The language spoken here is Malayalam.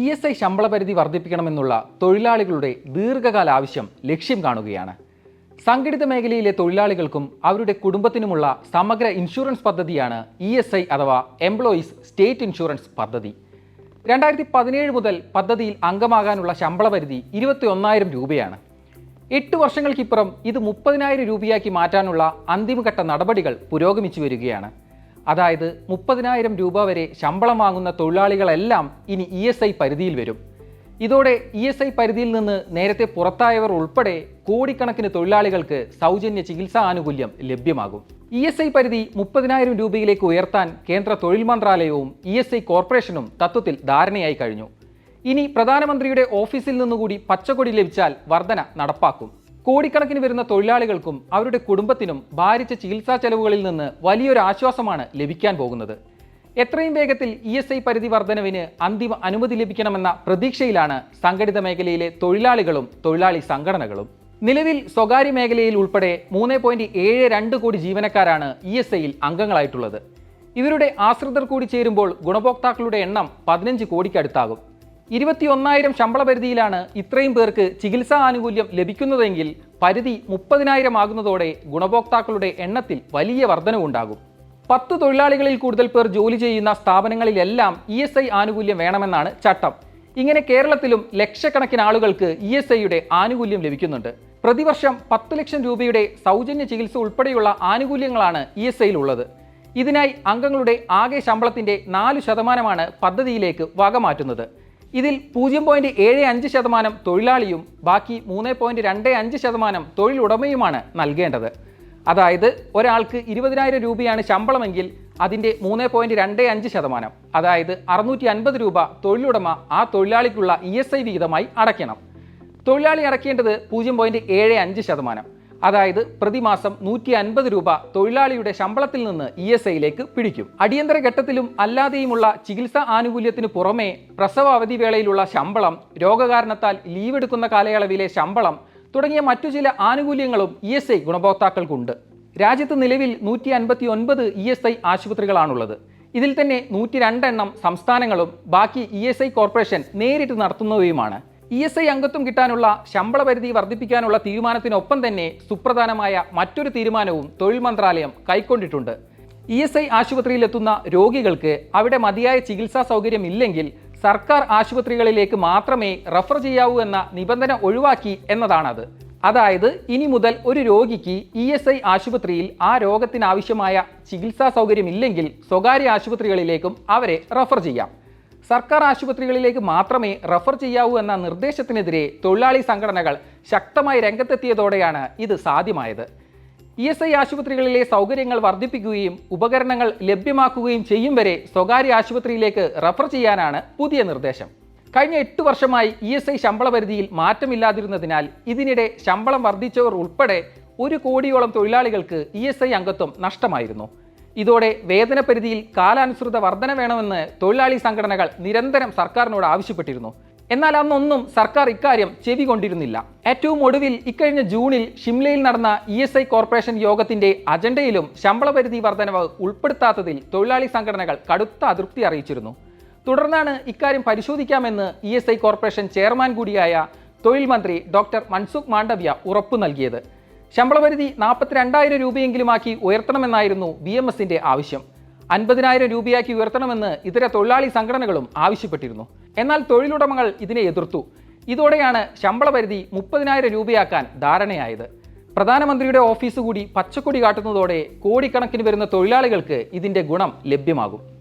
ഇ എസ് ഐ ശമ്പള പരിധി വർദ്ധിപ്പിക്കണമെന്നുള്ള തൊഴിലാളികളുടെ ദീർഘകാല ആവശ്യം ലക്ഷ്യം കാണുകയാണ്. സംഘടിത മേഖലയിലെ തൊഴിലാളികൾക്കും അവരുടെ കുടുംബത്തിനുമുള്ള സമഗ്ര ഇൻഷുറൻസ് പദ്ധതിയാണ് ഇ എസ് ഐ അഥവാ എംപ്ലോയീസ് സ്റ്റേറ്റ് ഇൻഷുറൻസ് പദ്ധതി. രണ്ടായിരത്തി പതിനേഴ് മുതൽ പദ്ധതിയിൽ അംഗമാകാനുള്ള ശമ്പള പരിധി ഇരുപത്തി ഒന്നായിരം രൂപയാണ്. എട്ട് വർഷങ്ങൾക്കിപ്പുറം ഇത് മുപ്പതിനായിരം രൂപയാക്കി മാറ്റാനുള്ള അന്തിമഘട്ട നടപടികൾ പുരോഗമിച്ചു വരികയാണ്. അതായത് മുപ്പതിനായിരം രൂപ വരെ ശമ്പളം വാങ്ങുന്ന തൊഴിലാളികളെല്ലാം ഇനി ഇ എസ് ഐ പരിധിയിൽ വരും. ഇതോടെ ഇ എസ് ഐ പരിധിയിൽ നിന്ന് നേരത്തെ പുറത്തായവർ ഉൾപ്പെടെ കോടിക്കണക്കിന് തൊഴിലാളികൾക്ക് സൗജന്യ ചികിത്സാ ആനുകൂല്യം ലഭ്യമാകും. ഇ എസ് ഐ പരിധി മുപ്പതിനായിരം രൂപയിലേക്ക് ഉയർത്താൻ കേന്ദ്ര തൊഴിൽ മന്ത്രാലയവും ഇ എസ് ഐ കോർപ്പറേഷനും തത്വത്തിൽ ധാരണയായി കഴിഞ്ഞു. ഇനി പ്രധാനമന്ത്രിയുടെ ഓഫീസിൽ നിന്നുകൂടി പച്ചക്കൊടി ലഭിച്ചാൽ വർധന നടപ്പാക്കും. കോടിക്കണക്കിന് വരുന്ന തൊഴിലാളികൾക്കും അവരുടെ കുടുംബത്തിനും ഭാരിച്ച ചികിത്സാ ചെലവുകളിൽ നിന്ന് വലിയൊരു ആശ്വാസമാണ് ലഭിക്കാൻ പോകുന്നത്. എത്രയും വേഗത്തിൽ ഇ എസ് ഐ പരിധി വർധനവിന് അന്തിമ അനുമതി ലഭിക്കണമെന്ന പ്രതീക്ഷയിലാണ് സംഘടിത മേഖലയിലെ തൊഴിലാളികളും തൊഴിലാളി സംഘടനകളും. നിലവിൽ സ്വകാര്യ മേഖലയിൽ ഉൾപ്പെടെ മൂന്ന് പോയിന്റ് ഏഴ് രണ്ട് കോടി ജീവനക്കാരാണ് ഇ എസ് ഐയിൽ അംഗങ്ങളായിട്ടുള്ളത്. ഇവരുടെ ആശ്രിതർ കൂടി ചേരുമ്പോൾ ഗുണഭോക്താക്കളുടെ എണ്ണം പതിനഞ്ച് കോടിക്കടുത്താകും. ഇരുപത്തിയൊന്നായിരം ശമ്പള പരിധിയിലാണ് ഇത്രയും പേർക്ക് ചികിത്സാ ആനുകൂല്യം ലഭിക്കുന്നതെങ്കിൽ പരിധി മുപ്പതിനായിരം ആകുന്നതോടെ ഗുണഭോക്താക്കളുടെ എണ്ണത്തിൽ വലിയ വർധനവുണ്ടാകും. പത്ത് തൊഴിലാളികളിൽ കൂടുതൽ പേർ ജോലി ചെയ്യുന്ന സ്ഥാപനങ്ങളിലെല്ലാം ഇ എസ് ഐ ആനുകൂല്യം വേണമെന്നാണ് ചട്ടം. ഇങ്ങനെ കേരളത്തിലും ലക്ഷക്കണക്കിന് ആളുകൾക്ക് ഇ എസ് ഐയുടെ ആനുകൂല്യം ലഭിക്കുന്നുണ്ട്. പ്രതിവർഷം പത്ത് ലക്ഷം രൂപയുടെ സൗജന്യ ചികിത്സ ഉൾപ്പെടെയുള്ള ആനുകൂല്യങ്ങളാണ് ഇ എസ് ഐയിലുള്ളത്. ഇതിനായി അംഗങ്ങളുടെ ആകെ ശമ്പളത്തിന്റെ നാല് ശതമാനമാണ് പദ്ധതിയിലേക്ക് വകമാറ്റുന്നത്. ഇതിൽ പൂജ്യം പോയിന്റ് ഏഴ് അഞ്ച് ശതമാനം തൊഴിലാളിയും ബാക്കി മൂന്ന് പോയിന്റ് രണ്ട് അഞ്ച് ശതമാനം തൊഴിലുടമയുമാണ് നൽകേണ്ടത്. അതായത് ഒരാൾക്ക് ഇരുപതിനായിരം രൂപയാണ് ശമ്പളമെങ്കിൽ അതിന്റെ മൂന്ന് പോയിന്റ് രണ്ട് അഞ്ച് ശതമാനം അതായത് അറുന്നൂറ്റി അൻപത് രൂപ തൊഴിലുടമ ആ തൊഴിലാളിക്കുള്ള ഇ എസ് ഐ വിഹിതമായി അടയ്ക്കണം. തൊഴിലാളി അടയ്ക്കേണ്ടത് പൂജ്യം പോയിന്റ് ഏഴ് അഞ്ച് ശതമാനം. അതായത് പ്രതിമാസം നൂറ്റി അൻപത് രൂപ തൊഴിലാളിയുടെ ശമ്പളത്തിൽ നിന്ന് ഇ എസ് ഐയിലേക്ക് പിടിക്കും. അടിയന്തര ഘട്ടത്തിലും അല്ലാതെയുമുള്ള ചികിത്സാ ആനുകൂല്യത്തിന് പുറമേ പ്രസവ അവധി വേളയിലുള്ള ശമ്പളം രോഗകാരണത്താൽ ലീവ് എടുക്കുന്ന കാലയളവിലെ ശമ്പളം തുടങ്ങിയ മറ്റു ചില ആനുകൂല്യങ്ങളും ഇ എസ് ഐ ഗുണഭോക്താക്കൾക്കുണ്ട്. രാജ്യത്ത് നിലവിൽ നൂറ്റി അൻപത്തി ഒൻപത് ഇ എസ് ഐ ആശുപത്രികളാണുള്ളത്. ഇതിൽ തന്നെ നൂറ്റി രണ്ടെണ്ണം സംസ്ഥാനങ്ങളും ബാക്കി ഇ എസ് ഐ കോർപ്പറേഷൻ നേരിട്ട് നടത്തുന്നവയുമാണ്. ഇ എസ് ഐ അംഗത്വം കിട്ടാനുള്ള ശമ്പള പരിധി വർദ്ധിപ്പിക്കാനുള്ള തീരുമാനത്തിനൊപ്പം തന്നെ സുപ്രധാനമായ മറ്റൊരു തീരുമാനവും തൊഴിൽ മന്ത്രാലയം കൈക്കൊണ്ടിട്ടുണ്ട്. ഇ എസ് ഐ ആശുപത്രിയിലെത്തുന്ന രോഗികൾക്ക് അവിടെ മതിയായ ചികിത്സാ സൗകര്യം ഇല്ലെങ്കിൽ സർക്കാർ ആശുപത്രികളിലേക്ക് മാത്രമേ റഫർ ചെയ്യാവൂ എന്ന നിബന്ധന ഒഴിവാക്കി എന്നതാണത്. അതായത് ഇനി മുതൽ ഒരു രോഗിക്ക് ഇ എസ് ഐ ആശുപത്രിയിൽ ആ രോഗത്തിനാവശ്യമായ ചികിത്സാ സൗകര്യം ഇല്ലെങ്കിൽ സ്വകാര്യ ആശുപത്രികളിലേക്കും അവരെ റഫർ ചെയ്യാം. സർക്കാർ ആശുപത്രികളിലേക്ക് മാത്രമേ റഫർ ചെയ്യാവൂ എന്ന നിർദ്ദേശത്തിനെതിരെ തൊഴിലാളി സംഘടനകൾ ശക്തമായി രംഗത്തെത്തിയതോടെയാണ് ഇത് സാധ്യമായത്. ഇ എസ് ഐ ആശുപത്രികളിലെ സൗകര്യങ്ങൾ വർദ്ധിപ്പിക്കുകയും ഉപകരണങ്ങൾ ലഭ്യമാക്കുകയും ചെയ്യും വരെ സ്വകാര്യ ആശുപത്രിയിലേക്ക് റഫർ ചെയ്യാനാണ് പുതിയ നിർദ്ദേശം. കഴിഞ്ഞ എട്ട് വർഷമായി ഇ എസ് ഐ ശമ്പള പരിധിയിൽ മാറ്റമില്ലാതിരുന്നതിനാൽ ഇതിനിടെ ശമ്പളം വർദ്ധിച്ചവർ ഉൾപ്പെടെ ഒരു കോടിയോളം തൊഴിലാളികൾക്ക് ഇ എസ് ഐ അംഗത്വം നഷ്ടമായിരുന്നു. ഇതോടെ വേതന പരിധിയിൽ കാലാനുസൃത വർധന വേണമെന്ന് തൊഴിലാളി സംഘടനകൾ നിരന്തരം സർക്കാരിനോട് ആവശ്യപ്പെട്ടിരുന്നു. എന്നാൽ അന്നൊന്നും സർക്കാർ ഇക്കാര്യം ചെവി കൊണ്ടിരുന്നില്ല ഏറ്റവും ഒടുവിൽ ഇക്കഴിഞ്ഞ ജൂണിൽ ഷിംലയിൽ നടന്ന ഇ എസ് ഐ കോർപ്പറേഷൻ യോഗത്തിന്റെ അജണ്ടയിലും ശമ്പള പരിധി വർധനവ് ഉൾപ്പെടുത്താത്തതിൽ തൊഴിലാളി സംഘടനകൾ കടുത്ത അതൃപ്തി അറിയിച്ചിരുന്നു. തുടർന്നാണ് ഇക്കാര്യം പരിശോധിക്കാമെന്ന് E S I corporation chairman കൂടിയായ തൊഴിൽ മന്ത്രി ഡോക്ടർ മൻസുഖ് മാണ്ഡവ്യ ഉറപ്പു നൽകിയത്. ശമ്പളപരിധി നാൽപ്പത്തിരണ്ടായിരം രൂപയെങ്കിലുമാക്കി ഉയർത്തണമെന്നായിരുന്നു ബി എം എസിന്റെ ആവശ്യം. അൻപതിനായിരം രൂപയാക്കി ഉയർത്തണമെന്ന് ഇതര തൊഴിലാളി സംഘടനകളും ആവശ്യപ്പെട്ടിരുന്നു. എന്നാൽ തൊഴിലുടമകൾ ഇതിനെ എതിർത്തു. ഇതോടെയാണ് ശമ്പള പരിധി മുപ്പതിനായിരം രൂപയാക്കാൻ ധാരണയായത്. പ്രധാനമന്ത്രിയുടെ ഓഫീസ് കൂടി പച്ചക്കൊടി കാട്ടുന്നതോടെ കോടിക്കണക്കിന് വരുന്ന തൊഴിലാളികൾക്ക് ഇതിന്റെ ഗുണം ലഭ്യമാകും.